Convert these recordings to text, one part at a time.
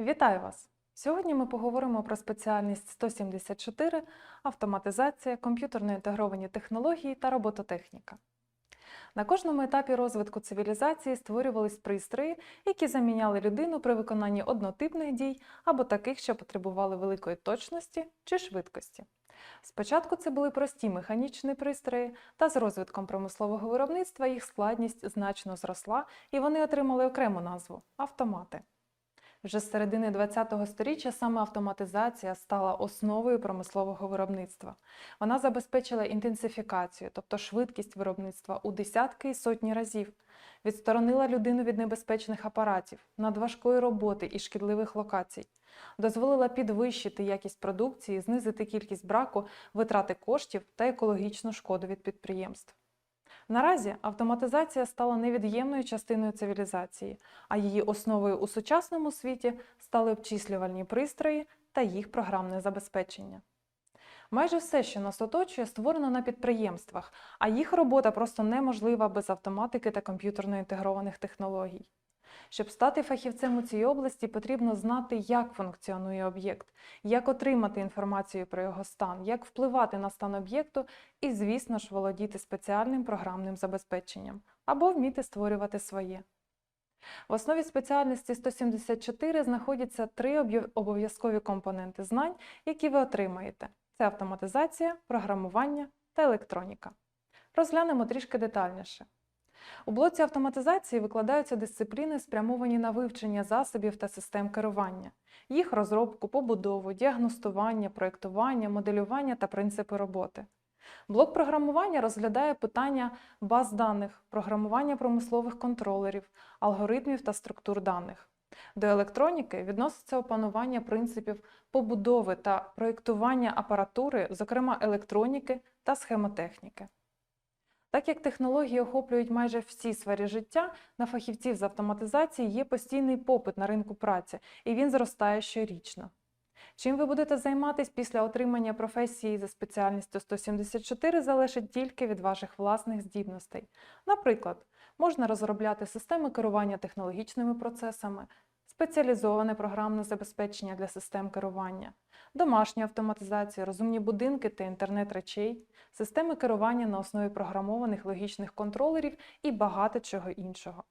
Вітаю вас! Сьогодні ми поговоримо про спеціальність 174 автоматизація, комп'ютерно інтегровані технології та робототехніка. На кожному етапі розвитку цивілізації створювались пристрої, які заміняли людину при виконанні однотипних дій або таких, що потребували великої точності чи швидкості. Спочатку це були прості механічні пристрої, та з розвитком промислового виробництва їх складність значно зросла, і вони отримали окрему назву автомати. Вже з середини ХХ століття саме автоматизація стала основою промислового виробництва. Вона забезпечила інтенсифікацію, тобто швидкість виробництва у десятки і сотні разів, відсторонила людину від небезпечних апаратів, надважкої роботи і шкідливих локацій, дозволила підвищити якість продукції, знизити кількість браку, витрати коштів та екологічну шкоду від підприємств. Наразі автоматизація стала невід'ємною частиною цивілізації, а її основою у сучасному світі стали обчислювальні пристрої та їх програмне забезпечення. Майже все, що нас оточує, створено на підприємствах, а їх робота просто неможлива без автоматики та комп'ютерно інтегрованих технологій. Щоб стати фахівцем у цій області, потрібно знати, як функціонує об'єкт, як отримати інформацію про його стан, як впливати на стан об'єкту і, звісно ж, володіти спеціальним програмним забезпеченням або вміти створювати своє. В основі спеціальності 174 знаходяться три обов'язкові компоненти знань, які ви отримаєте: це автоматизація, програмування та електроніка. Розглянемо трішки детальніше. У блоці автоматизації викладаються дисципліни, спрямовані на вивчення засобів та систем керування, їх розробку, побудову, діагностування, проєктування, моделювання та принципи роботи. Блок програмування розглядає питання баз даних, програмування промислових контролерів, алгоритмів та структур даних. До електроніки відноситься опанування принципів побудови та проєктування апаратури, зокрема електроніки та схемотехніки. Так як технології охоплюють майже всі сфери життя, на фахівців з автоматизації є постійний попит на ринку праці, і він зростає щорічно. Чим ви будете займатися після отримання професії за спеціальністю 174 залежить тільки від ваших власних здібностей. Наприклад, можна розробляти системи керування технологічними процесами, спеціалізоване програмне забезпечення для систем керування, домашню автоматизацію, розумні будинки та інтернет речей, системи керування на основі програмованих логічних контролерів і багато чого іншого.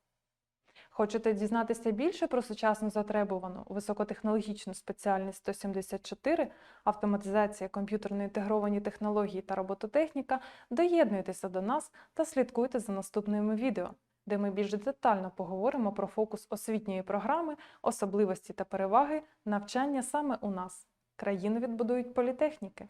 Хочете дізнатися більше про сучасну затребувану високотехнологічну спеціальність 174, автоматизація, комп'ютерно інтегровані технології та робототехніка, доєднуйтеся до нас та слідкуйте за наступними відео, де ми більш детально поговоримо про фокус освітньої програми, особливості та переваги навчання саме у нас. Країну відбудують політехніки.